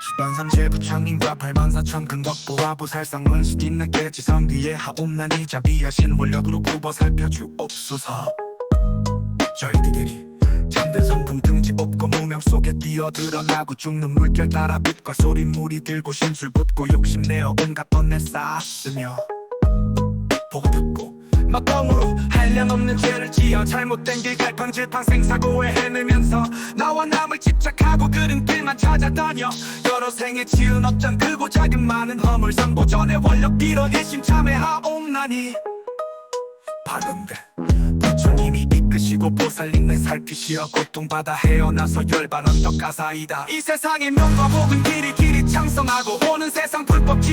시반삼재 부창님과 팔반사천 근덕보와 보살상문 수있는 깨지성 뒤에 하옵나니 자비하신 원력으로 굽어 살펴주옵소서. 저희들이 잠든 성품 등지 없고 무명 속에 뛰어들어나고 죽는 물결 따라 빛과 소리 물이 들고 심술 붓고 욕심내어 온갖 번뇌 쌓았으며 보고 듣고 막범으로 한량 없는 죄를 지어 잘못된 길 갈팡질팡 생사고에 헤매면서 남을 집착하고 그른 길만 찾아다녀. 여러 생에 지은 업장 크고 작은 많은 허물 상보전에 원력 빌어내 심 참회하옵나니. 바른데 부처님이 이끄시고 보살님을 살피시어 고통받아 헤어나서 열반 언덕 가사이다. 이 세상의 명과 복은 길이 길이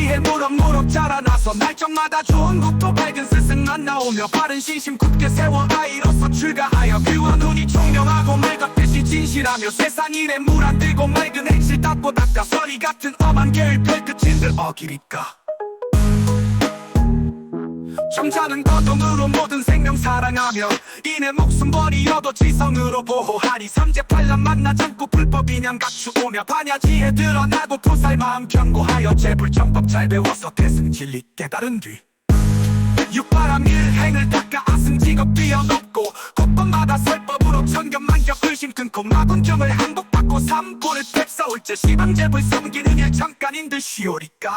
불법 지혜 무럭 무럭 자라나서 날정마다 좋은 국도 밝은 스승 만 나오며 바른 신심 굳게 세워 아이로서 출가하여 그와 눈이 총명하고 맑았듯이 진실하며 세상 일에 물 안 들고 맑은 행실 닦고 닦아 서리 같은 엄한 계획 별끝인들 어기리까 점잖은 거동으로 모든 생명 사랑하며 이내 목숨 버리어도 지성으로 보호하니 삼재팔란 만나 잡고 불법 인양 갖추오며 반야지에 드러나고 부살 마음 경고하여 재불정법 잘 배워서 대승 진리 깨달은 뒤. 육바람 일행을 닦아 아승 직업 뛰어넘고 곳곳마다 설법으로 천견만격 의심 끊고 마군정을 항복받고 삼고를 때 시방제불 섬기는 일 잠깐인 듯 쉬오리까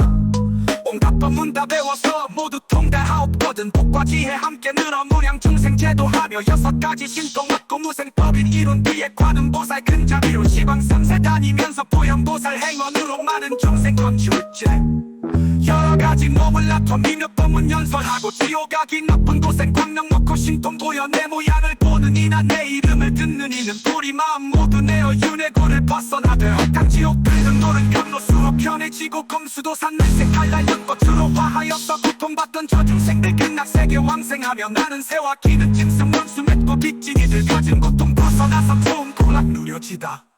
온갖 법문 다 배워서 모두 통달하옵거든. 복과 지혜 함께 늘어 무량 중생 제도 하며 여섯 가지 신동 얻고 무생법인 이룬 뒤에 관음 보살 근자비로 시방 삼세 다니면서 보현 보살 행원으로 많은 중생 건축제 여러 가지 몸을 나터 미몇법문 연설하고 지옥가기 나쁜 고생 광명 놓고 신통 보여 내 모양을 보는 이나 내 이름을 듣는 이는 불이 마음 모두 내어 윤회고를 벗어나되 헛강 지옥 들은 노른 감로수로 편해지고 검수도 산날생 칼날 연꽃으로 화하여서 고통받던 저중생들 극락세계 왕생하며 나는 새와 기는 짐승 원수 맺고 빚진 이들 가진 고통 벗어나서 좋은 고락 누려지다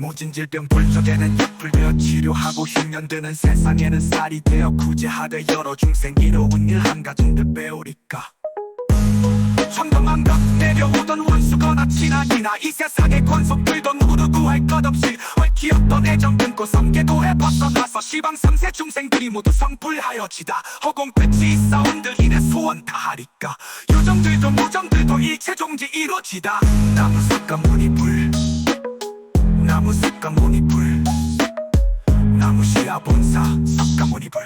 모진 질병 불적에는 약불 되어 치료하고 흉년드는 세상에는 쌀이 되어 구제하되 여러 중생 이로운 일 한가진들 배우리까? 청정한 것 내려오던 원수거나 친하기나 이 세상의 권속들도 누구도 구할 것 없이 얽히었던 애정 끊고 성계도에 벗어나서 시방 삼세 중생들이 모두 성불하여지다. 허공 끝이 싸운들 인해 소원 다하리까? 유정들도 무정들도 일체 종지 이루어지다. 나무 숲과 문이 불 나무 숲과 문이 불. 나무 시야 본사 섭과 문이 불